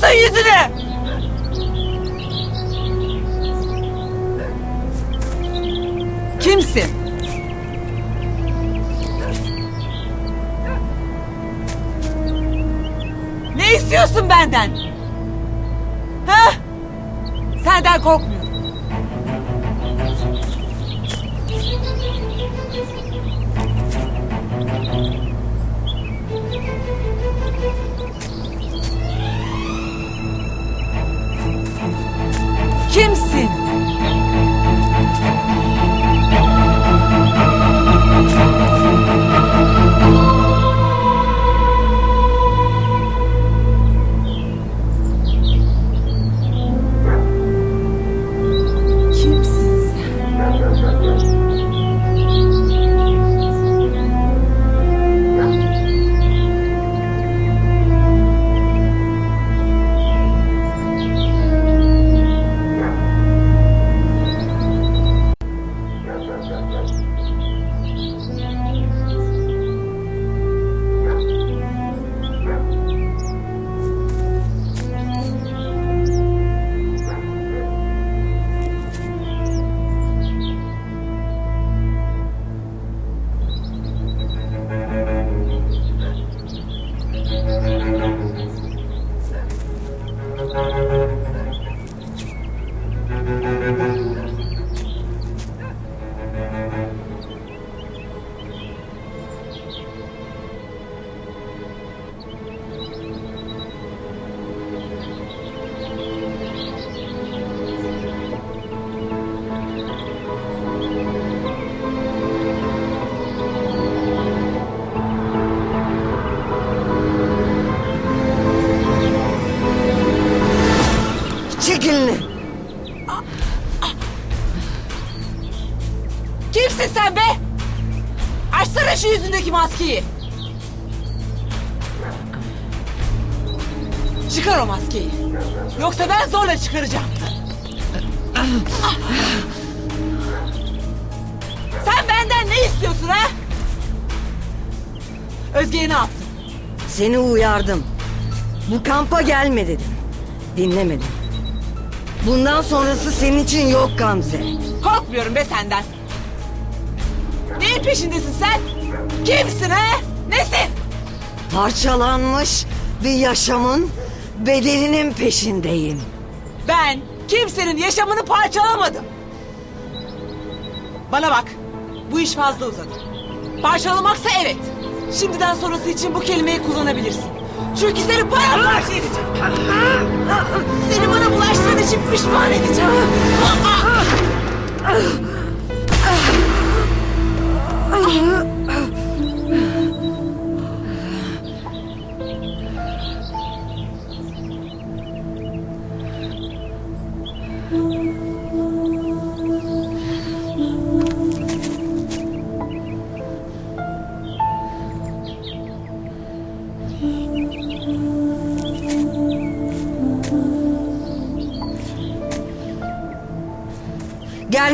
saklıyorsun yüzünü? Kimsin? Ne istiyorsun benden? Ha? Senden korkmuyorum. Kimsin? Yüzündeki maskeyi. Çıkar o maskeyi. Yoksa ben zorla çıkaracağım. Sen benden ne istiyorsun ha? Özge'ye ne yaptın? Seni uyardım. Bu kampa gelme dedim. Dinlemedin. Bundan sonrası senin için yok Gamze. Korkmuyorum be senden. Neyin peşindesin sen? Kimsin ha? Nesin? Parçalanmış bir yaşamın bedelinin peşindeyim. Ben kimsenin yaşamını parçalamadım. Bana bak. Bu iş fazla uzadı. Parçalamaksa evet. Şimdiden sonrası için bu kelimeyi kullanabilirsin. Çünkü seni paramparça edeceğim. Seni bana bulaştığın için pişman edeceğim.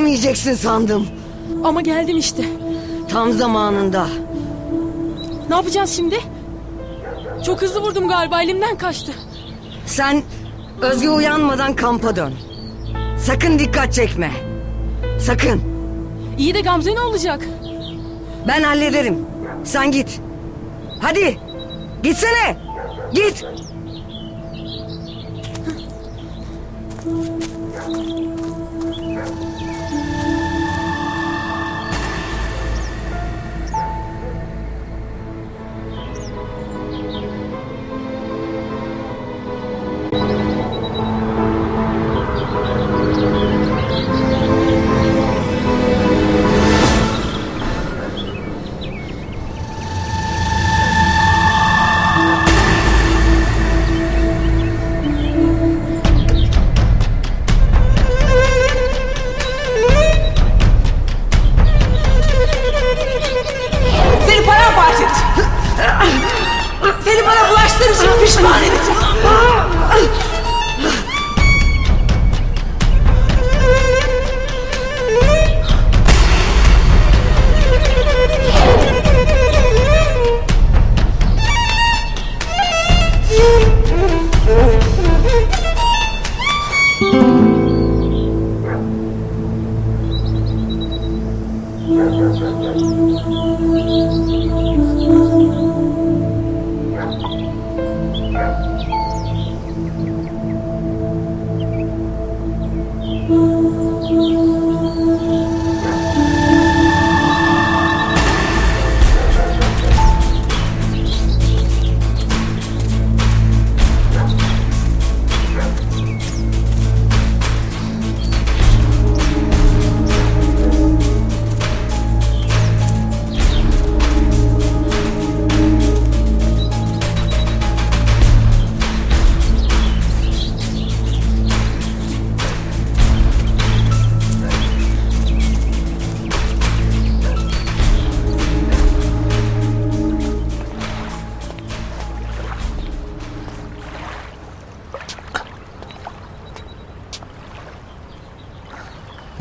Gelmeyeceksin sandım. Ama geldim işte. Tam zamanında. Ne yapacağız şimdi? Çok hızlı vurdum galiba elimden kaçtı. Sen Özge uyanmadan kampa dön. Sakın dikkat çekme. Sakın. İyi de Gamze ne olacak? Ben hallederim. Sen git. Hadi. Gitsene. Git.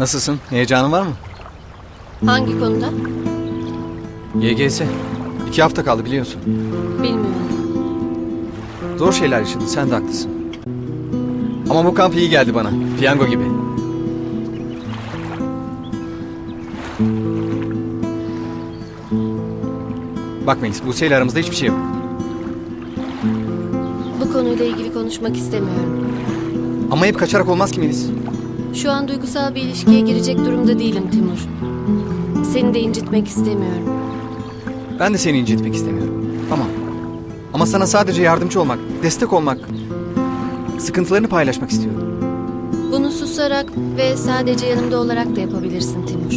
Nasılsın? Heyecanın var mı? Hangi konuda? YGS. İki hafta kaldı biliyorsun. Bilmiyorum. Zor şeyler yaşadın sen de haklısın. Ama bu kamp iyi geldi bana. Piyango gibi. Bak Melis, Buse ile aramızda hiçbir şey yok. Bu konuyla ilgili konuşmak istemiyorum. Ama hep kaçarak olmaz ki Melis. Şu an duygusal bir ilişkiye girecek durumda değilim Timur. Seni de incitmek istemiyorum. Ben de seni incitmek istemiyorum. Tamam. Ama sana sadece yardımcı olmak, destek olmak, sıkıntılarını paylaşmak istiyorum. Bunu susarak ve sadece yanımda olarak da yapabilirsin Timur.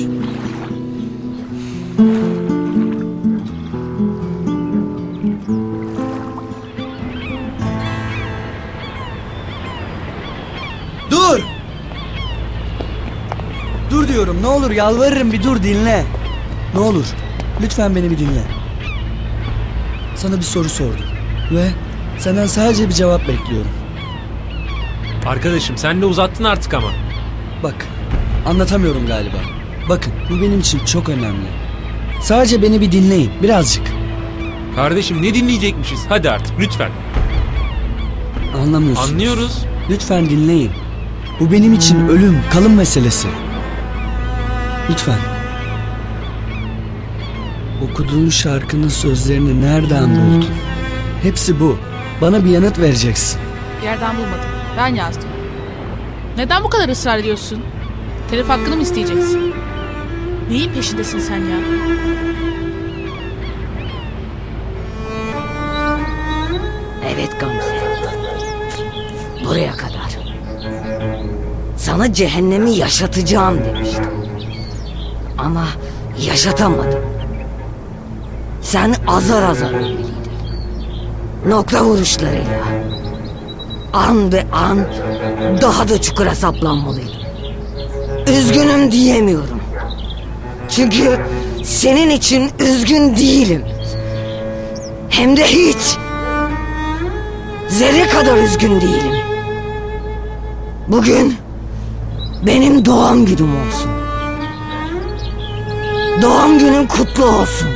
Ne olur yalvarırım bir dur dinle. Ne olur lütfen beni bir dinle. Sana bir soru sordum ve senden sadece bir cevap bekliyorum. Arkadaşım sen de uzattın artık ama. Bak anlatamıyorum galiba. Bakın bu benim için çok önemli. Sadece beni bir dinleyin birazcık. Kardeşim ne dinleyecekmişiz? Hadi artık lütfen. Anlamıyorsunuz. Anlıyoruz. Lütfen dinleyin. Bu benim için ölüm, kalım meselesi. Lütfen. Okuduğun şarkının sözlerini nereden buldun? Hepsi bu. Bana bir yanıt vereceksin. Yerden bulmadım. Ben yazdım. Neden bu kadar ısrar ediyorsun? Telef hakkını mı isteyeceksin? Neyin peşindesin sen ya? Evet Gamze. Buraya kadar. Sana cehennemi yaşatacağım demiştim. Ama yaşatamadım. Sen azar azar ölmeliydin. Nokta vuruşlarıyla. An be an daha da çukura saplanmalıydın. Üzgünüm diyemiyorum. Çünkü senin için üzgün değilim. Hem de hiç. Zerre kadar üzgün değilim. Bugün benim doğum günüm olsun. Doğum günün kutlu olsun.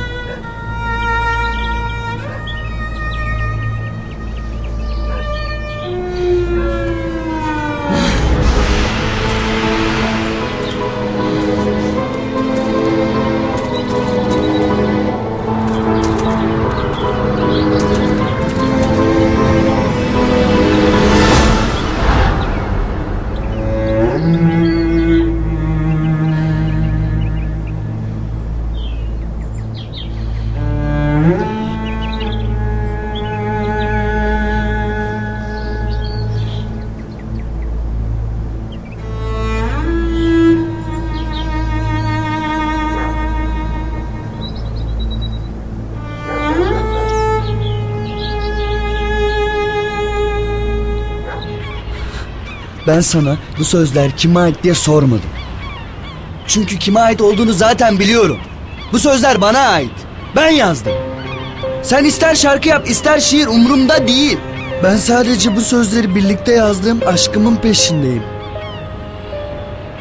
Ben sana bu sözler kime ait diye sormadım. Çünkü kime ait olduğunu zaten biliyorum. Bu sözler bana ait. Ben yazdım. Sen ister şarkı yap ister şiir umurumda değil. Ben sadece bu sözleri birlikte yazdığım aşkımın peşindeyim.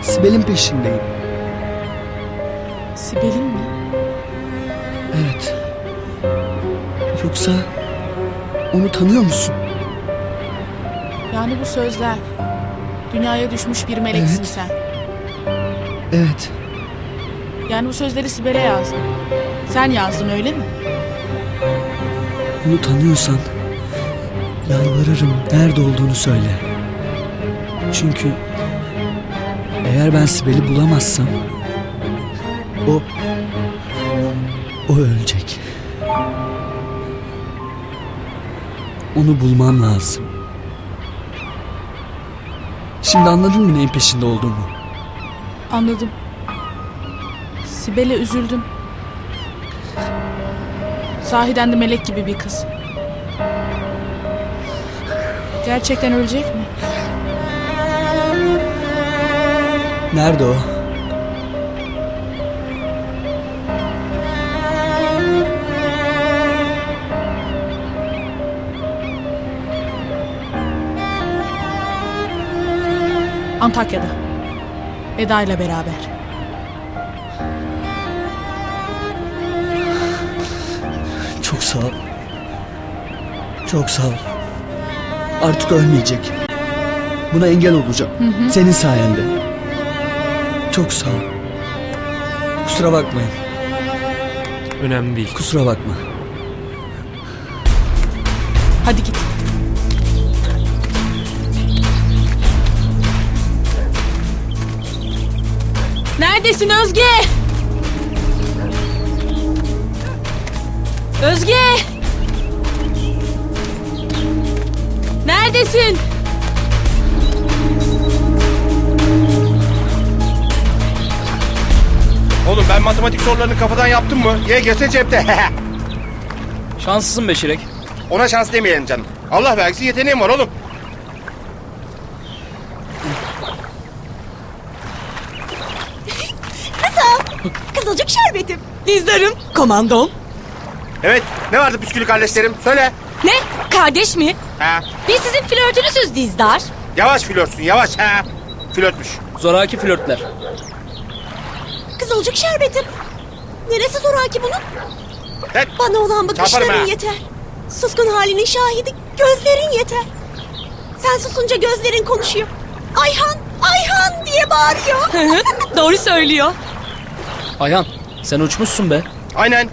Sibel'in peşindeyim. Sibel'in mi? Evet. Yoksa onu tanıyor musun? Yani bu sözler. Dünyaya düşmüş bir meleksin Evet. sen. Evet. Yani bu sözleri Sibel'e yazdın. Sen yazdın öyle mi? Onu tanıyorsan yalvarırım nerede olduğunu söyle. Çünkü eğer ben Sibel'i bulamazsam o o ölecek. Onu bulmam lazım. Şimdi anladın mı neyin peşinde olduğumu? Anladım. Sibel'e üzüldüm. Sahiden de melek gibi bir kız. Gerçekten ölecek mi? Nerede o? Antakya'da. Eda ile beraber. Çok sağ ol. Çok sağ ol. Artık ölmeyecek. Buna engel olacağım. Senin sayende. Çok sağ ol. Kusura bakmayın. Önemli değil. Kusura bakma. Hadi git. Neredesin Özge? Özge! Neredesin? Oğlum ben matematik sorularını kafadan yaptım mı? YGS cepte. Şanslısın be Şirek. Ona şans demeyelim canım. Allah vergisi yeteneğim var oğlum. Kızılcık şerbetim. Dizdarım. Komandom. Evet ne vardı püskülü kardeşlerim? Söyle. Ne? Kardeş mi? Ha. Biz sizin flörtünüzüz Dizdar. Yavaş flörtsün yavaş. Ha. Flörtmüş. Zoraki flörtler. Kızılcık şerbetim. Neresi zoraki bunun? Evet. Bana olan bakışların yeter. Suskun halinin şahidi gözlerin yeter. Sen susunca gözlerin konuşuyor. Ayhan, Ayhan diye bağırıyor. Doğru söylüyor. Ayhan sen uçmuşsun be. Aynen.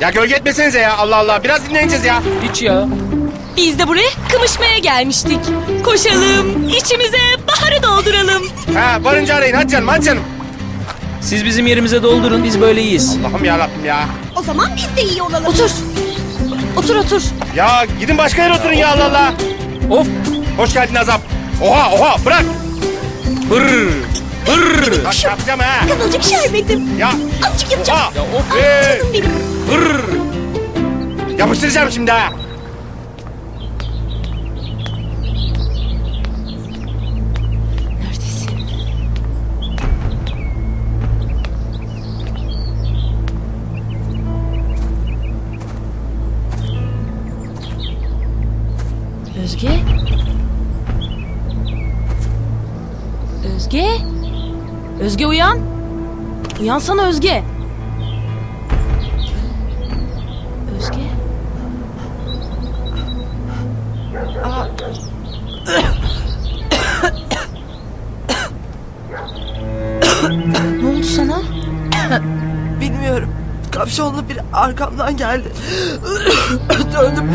Ya gölge etmesenize ya Allah Allah. Biraz dinleneceğiz ya. Hiç ya. Biz de buraya kımışmaya gelmiştik. Koşalım, içimize baharı dolduralım. Ha varınca arayın hadi canım hadi canım. Siz bizim yerimize doldurun biz böyle iyiyiz. Allah'ım ya Rabbim ya. o zaman biz de iyi olalım. Otur. Otur otur. Ya gidin başka yere oturun ya Allah Allah. Of. Hoş geldin Azap. Oha oha bırak. Hırr. Hırr. Bak yapacağım ha. Kızılcık şerbetim. Ya. Azıcık yapacağım. Ha. Ya of. Hey. Canım benim. Hırr. Yapıştıracağım şimdi ha. Neredesin? Özge? Özge? Özge uyan. Uyansana Özge. Özge? ne oldu sana? Bilmiyorum. Kapşonlu biri arkamdan geldi. Döndüm.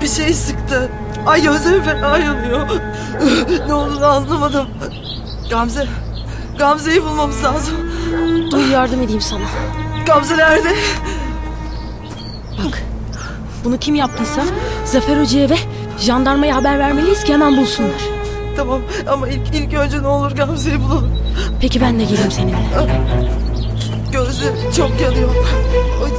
Bir şey sıktı. Ay gözlerim fena yanıyor. ne olduğunu anlamadım. Gamze. Gamze'yi bulmamız lazım. Dur yardım edeyim sana. Gamze nerede? Bak bunu kim yaptıysa Zafer Hoca'ya ve jandarmaya haber vermeliyiz ki hemen bulsunlar. Tamam ama ilk, ilk önce ne olur Gamze'yi bulalım. Peki ben de geleyim seninle. Gözlerim çok yanıyor. Ay,